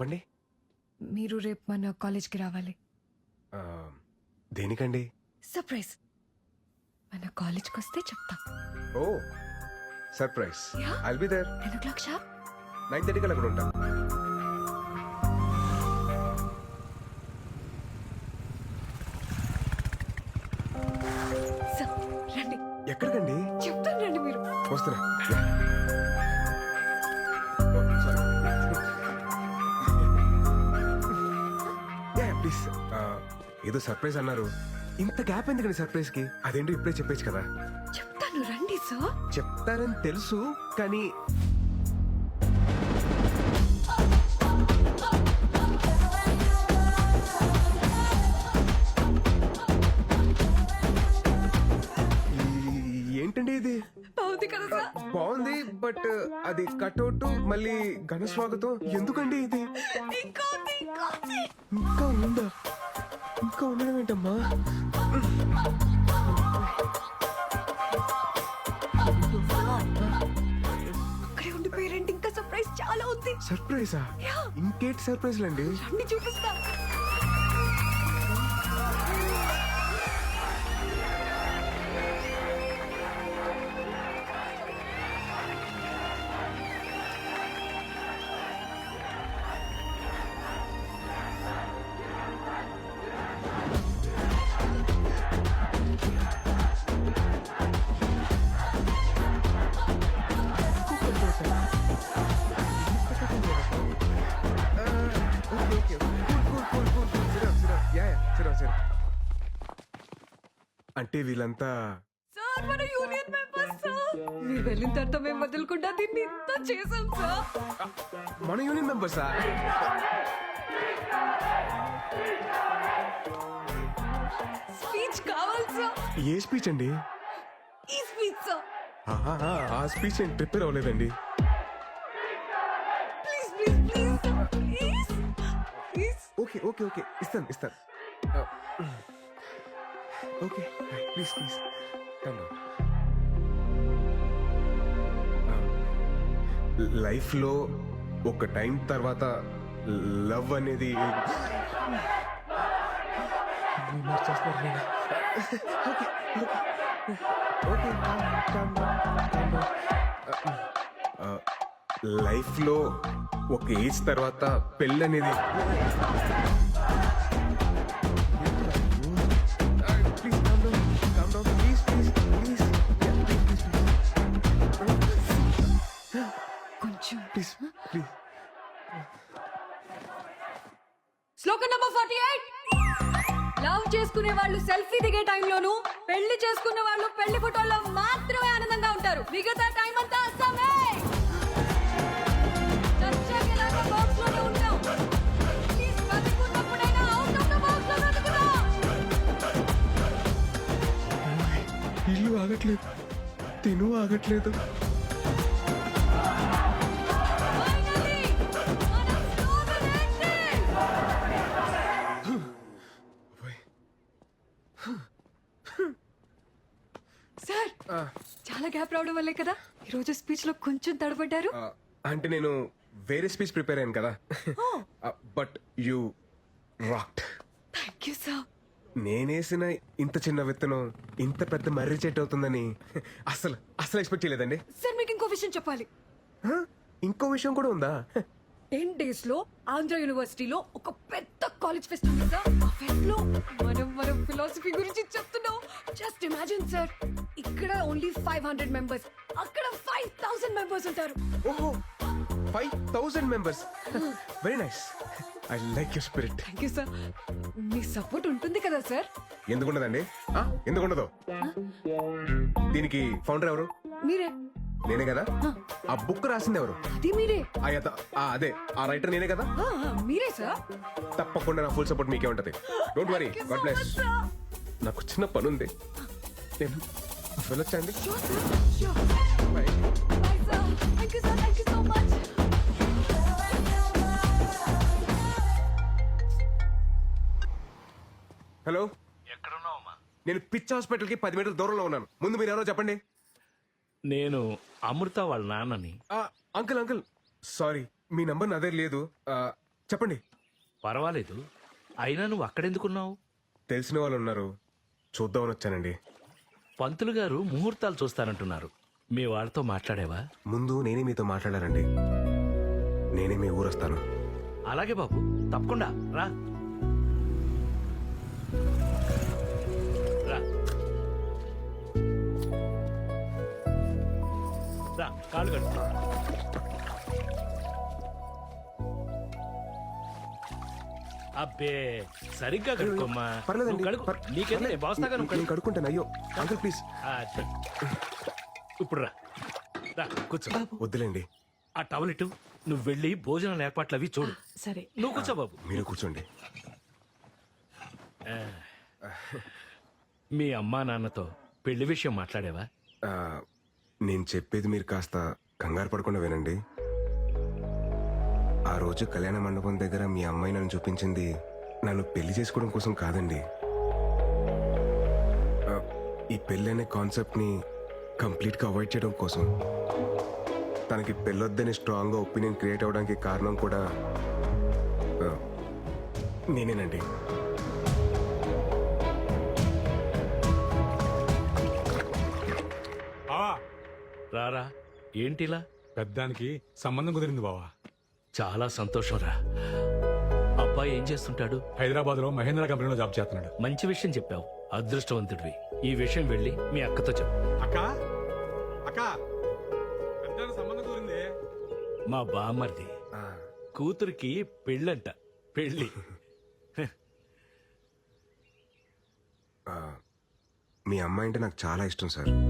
చెప్పండి. మీరు రేపు మన కాలేజ్కి రావాలి. ఆ, దేనికండి? సర్ప్రైజ్. మన కాలేజ్కి వస్తే చెప్తా. ఓ surprise. Yeah. I'll be there ten o'clock shop nine థర్టీకి అక్కడ ఉంటా. సార్ రండి. ఎక్కడికండి? చెప్తాను రండి మీరు. వస్తున్నా. Please. ఆ, ఏదో సర్ప్రైజ్ అన్నారు. ఇంత గ్యాప్ ఎందుకండి సర్ప్రైజ్కి? అదేంటో ఇప్పుడే చెప్పేచ్చు కదా. చెప్తాను రండి సార్ చెప్తారని తెలుసు కానీ ఏంటండి ఇది? బాగుంది కదా సార్? బాగుంది బట్ అది కట్అవుట్ మళ్ళీ ఘన స్వాగతం. ఎందుకండి ఇది? ఇంకా ఉంది, ఇంకా ఉంది. ఉండడం ఏంటమ్మా? అక్కడే ఇంకా సర్ప్రైజ్ చాలా ఉంది. సర్ప్రైజా. ఇంకేంటి రండి చూపిస్తా. అంటే వీళ్ళంతా సార్ మన యూనియన్ మెంబర్స్ సార్. మీరు వెళ్ళిన తర్వాత మేము వదలకుండా దీన్ని ఇంత చేసాం సార్. మన యూనియన్ మెంబర్సా స్పీచ్ కావాలి సార్. ఏ స్పీచ్ అండి? ఈ స్పీచ్ సార్. ఆ స్పీచ్ నేను ప్రిపేర్ అవ్వలేదండి. Please please please sir. Please please okay okay okay. ఇస్తాను ఇస్తాను. ఓకే. Please please. Um, లైఫ్లో ఒక టైం తర్వాత లవ్ అనేది లైఫ్లో ఒక ఏజ్ తర్వాత పెళ్ళి ప్లీజ్ ప్లీజ్ శ్లోకం నంబర్ ఫార్టీ ఎయిట్. లవ్ చేసుకునే వాళ్ళు సెల్ఫీ దిగే టైంలోను పెళ్ళి చేసుకునే వాళ్ళు పెళ్ళి ఫోటోల్లో మాత్రమే ఆనందంగా ఉంటారు. మిగతా టైం అంతా అస్సామే. ఇల్లు ఆగట్లేదు. తిను ఆగట్లేదు. సార్ చాలా గ్యాప్ రావడం వల్లే కదా? ఈరోజు స్పీచ్లో కొంచెం తడబడ్డారు. అంటే నేను వేరే స్పీచ్ ప్రిపేర్ అయ్యాను కదా. But you rocked thank you sir. నేనేసిన ఇంత చిన్న విత్తనం ఇంత పెద్ద మర్రి చెట్టు అవుతుందని అసలు అసలు ఎక్స్పెక్ట్ చేయలేదండి. సార్ మీకు ఇంకో విషయం చెప్పాలి. హ? ఇంకో విషయం కూడా ఉందా? టెన్ డేస్లో ఆంధ్ర యూనివర్సిటీలో ఒక పెద్ద కాలేజ్ ఫెస్ట్ ఉంది సార్. ఆ ఫెస్ట్లో మనం మనం ఫిలాసఫీ గురించి చెప్తున్నాం. జస్ట్ ఇమాజిన్ సార్ ఇక్కడ ఓన్లీ ఫైవ్ హండ్రెడ్ మెంబర్స్ అక్కడ ఫైవ్ థౌసండ్ మెంబర్స్ ఉంటారు. ఓహో five thousand members very nice I like your spirit thank you sir me support ఉంటుంది కదా సార్ ఎందుకుండదండి? ఆ, ఎందుకుండదు? దీనికి ఫౌండర్ ఎవరు? మీరే. నేనే కదా? ఆ. బుక్ రాసింది ఎవరు? అది మీరే. ఆ యత- ఆ, అదే ఆ రైటర్ నేనే కదా? ఆ, ఆ, మీరే సార్. తప్పకుండా నా ఫుల్ సపోర్ట్ మీకే ఉంటది. Don't worry God bless. నాకు చిన్న పని ఉంది నేను వెళ్ళొచ్చండి. Bye. Much. హలో ఎక్కడున్నావమ్మా నేను పిచ్ హాస్పిటల్కి పది మీటర్ల దూరంలో ఉన్నాను. ముందు మీరు ఎవరో చెప్పండి. నేను అమృత వాళ్ళ నాన్నని. Uncle uncle. సారీ మీ నంబర్ నా దగ్గర లేదు. ఆ, చెప్పండి. పర్వాలేదు. అయినా నువ్వు అక్కడెందుకున్నావు? తెలిసిన వాళ్ళు ఉన్నారు. చూద్దామని వచ్చానండి. పంతులు గారు ముహూర్తాలు చూస్తానంటున్నారు. మీ వాళ్ళతో మాట్లాడేవా? ముందు నేనే మీతో మాట్లాడారండి నేనే మీ ఊరు వస్తాను అలాగే బాబు తప్పకుండా రా. రా కాళ్ళు కడుక్కో. అబ్బే సరిగ్గా కడుక్కోమ్మా. పర్లేదండి నీకేందుకు? బాస్తాగా నువ్వు నేను. కడుక్కుంటాను అయ్యో అంకుల్ ప్లీజ్. ఇప్పుడు రా. రా కూర్చో. వద్దులేండి. ఆ టవల్ ఇటు. నువ్వు వెళ్ళి భోజనాల ఏర్పాట్లు అవి చూడు. సరే. నువ్వు కూర్చో బాబు. మీరు కూర్చోండి. మీ అమ్మా నాన్నతో పెళ్ళి విషయం మాట్లాడేవా? ఆ, నేను చెప్పేది మీరు కాస్త కంగారు పడకుండా వినండి. ఆ రోజు కళ్యాణ మండపం దగ్గర మీ అమ్మాయి నన్ను చూపించింది నన్ను పెళ్ళి చేసుకోవడం కోసం కాదండి. ఈ పెళ్ళి అనే కాన్సెప్ట్ని కంప్లీట్గా అవాయిడ్ చేయడం కోసం. తనకి పెళ్ళొద్దని స్ట్రాంగ్గా ఒపీనియన్ క్రియేట్ అవ్వడానికి కారణం కూడా నేనేనండి. ఏంటిలా? పెద్దానికి సంబంధం కుదిరింది బావా. చాలా సంతోషం రా అబ్బాయి ఏం చేస్తుంటాడు? హైదరాబాద్లో మహేంద్ర కంపెనీలో జాబ్ చేస్తున్నాడు. మంచి విషయం చెప్పావు. అదృష్టవంతుడివి. ఈ విషయం వెళ్ళి మీ అక్కతో చెప్పు. అక్క అక్క పెద్దానికి సంబంధం కుదిరింది. మా బామ్మర్ది. ఆ, కూతురికి పెళ్ళంట. పెళ్ళి. ఆ, మీ అమ్మాయి అంటే నాకు చాలా ఇష్టం సార్.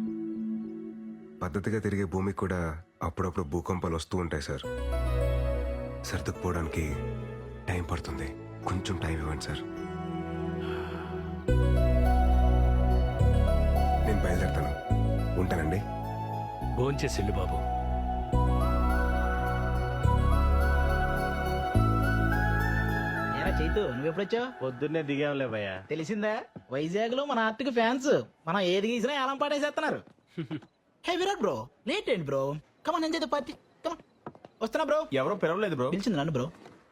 పద్ధతిగా తిరిగే భూమికి కూడా అప్పుడప్పుడు భూకంపాలు వస్తూ ఉంటాయి సార్. సర్దుకుపోవడానికి టైం పడుతుంది. కొంచెం టైం ఇవ్వండి సార్. నేను బయలుదేరుతాను. ఉంటానండి. భోంచేసి బాబు. ఏరా చైతు నువ్వెప్పుడొచ్చావు? పొద్దున్నే దిగాంలే భయ్యా. తెలిసిందా? వైజాగ్లో మన ఆర్టిక్ ఫ్యాన్స్. మనం ఏది గీసినా ఏలం పాటేసేస్తున్నారు హే విరాట్ బ్రో లేట్ ఏంటి bro come on enjoy the party come on వస్తున్నా బ్రో ఎవరో పిలవలేదు బ్రో పిలిచింది నన్ను బ్రో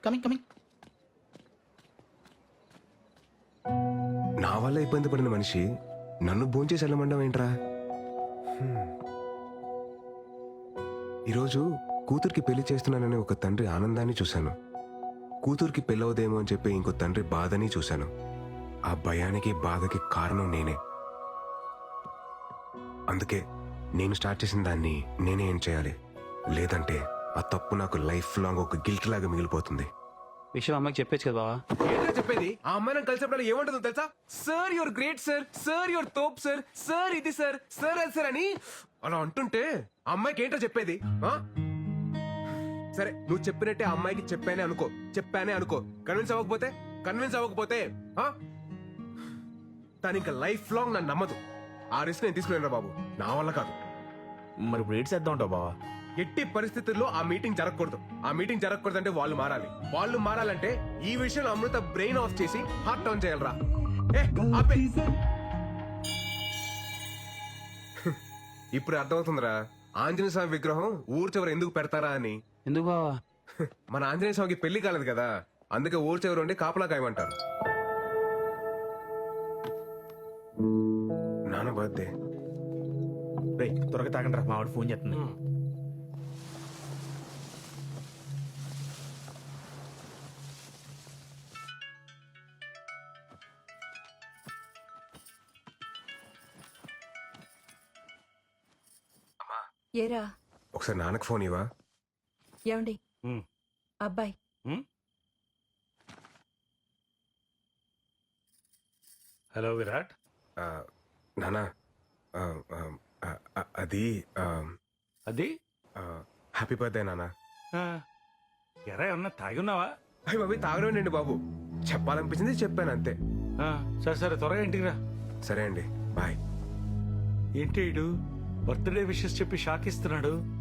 కమింగ్ కమింగ్ నా వల్ల ఇబ్బంది పడిన మనిషి నన్ను భోంచేసి వెళ్ళమండం ఏంట్రా. ఈరోజు కూతురికి పెళ్ళి చేస్తున్నానని ఒక తండ్రి ఆనందాన్ని చూశాను. కూతురికి పెళ్ళవదేమో అని చెప్పి ఇంకో తండ్రి బాధని చూశాను. ఆ భయానికి బాధకి కారణం నేనే. అందుకే నేను స్టార్ట్ చేసిన దాన్ని నేనే ఏం చేయాలి? లేదంటే ఆ తప్పు నాకు లైఫ్ లాంగ్ ఒక గిల్ట్ లాగా మిగిలిపోతుంది. విషయం అమ్మకి చెప్పేచ్చు కదా బావా? ఏంటో చెప్పేది? ఆ అమ్మాయి నన్ను కలిసినప్పుడు ఏమంటుందో తెలుసా? Sir your great sir. Sir your తోప్ sir. Sir ఇది సార్. సార్ అది సార్ అని అలా అంటుంటే ఆ అమ్మాయికి ఏంటో చెప్పేది? ఆ? సరే నువ్వు చెప్పినట్టే ఆ అమ్మాయికి చెప్పానే అనుకో. చెప్పానే అనుకో. కన్విన్స్ అవ్వకపోతే? కన్విన్స్ అవ్వకపోతే? ఆ? తను ఇంకా లైఫ్ లాంగ్ నన్ను నమ్మదు. ఆ రిస్క్ నేను తీసుకునేరా బాబు. నా వల్ల కాదు. మరి ఇప్పుడు ఏడ్ చేద్దాం ఉంటావు బావా? ఎట్టి పరిస్థితుల్లో ఆ మీటింగ్ జరగకూడదు. ఆ మీటింగ్ జరగకూడదు అంటే వాళ్ళు మారాలి. వాళ్ళు మారాలంటే ఈ విషయంలో అమృత బ్రెయిన్ ఆఫ్ చేసి హార్ట్ ఆన్ చేయాలరా. ఏ, ఆపే. ఇప్పుడు అర్థమవుతుందిరా. ఆంజనేయ స్వామి విగ్రహం ఊరు చివర ఎందుకు పెడతారా అని. ఎందుకు బావా? మన ఆంజనేయ స్వామికి పెళ్ళి కాలేదు కదా. అందుకే ఊరు చివర ఉండి కాపలా కాయమంటారు. నాన్న బర్త్డే. రే త్వరగా తాగండి రా మావాడు ఫోన్ చేస్తుంది. ఏరా? ఒకసారి నాన్నకు ఫోన్ ఇవ్వా? ఏమండి? ఉమ్. అబ్బాయి. హలో విరాట్. ఆ, నానా ఆ, ఆ, ఆ, ఆ, అది ఆ, అది? ఆ, హ్యాపీ బర్త్డే నానా. ఆ, ఎరా ఏమన్నా తాగి ఉన్నావా అవి అవి తాగడండి బాబు. చెప్పాలనిపించింది చెప్పాను అంతే. ఆ, సరే సరే త్వరగా ఇంటికి రా. సరే అండి బాయ్. ఏంటి బర్త్డే విషెస్ చెప్పి షాక్ ఇస్తున్నాడు.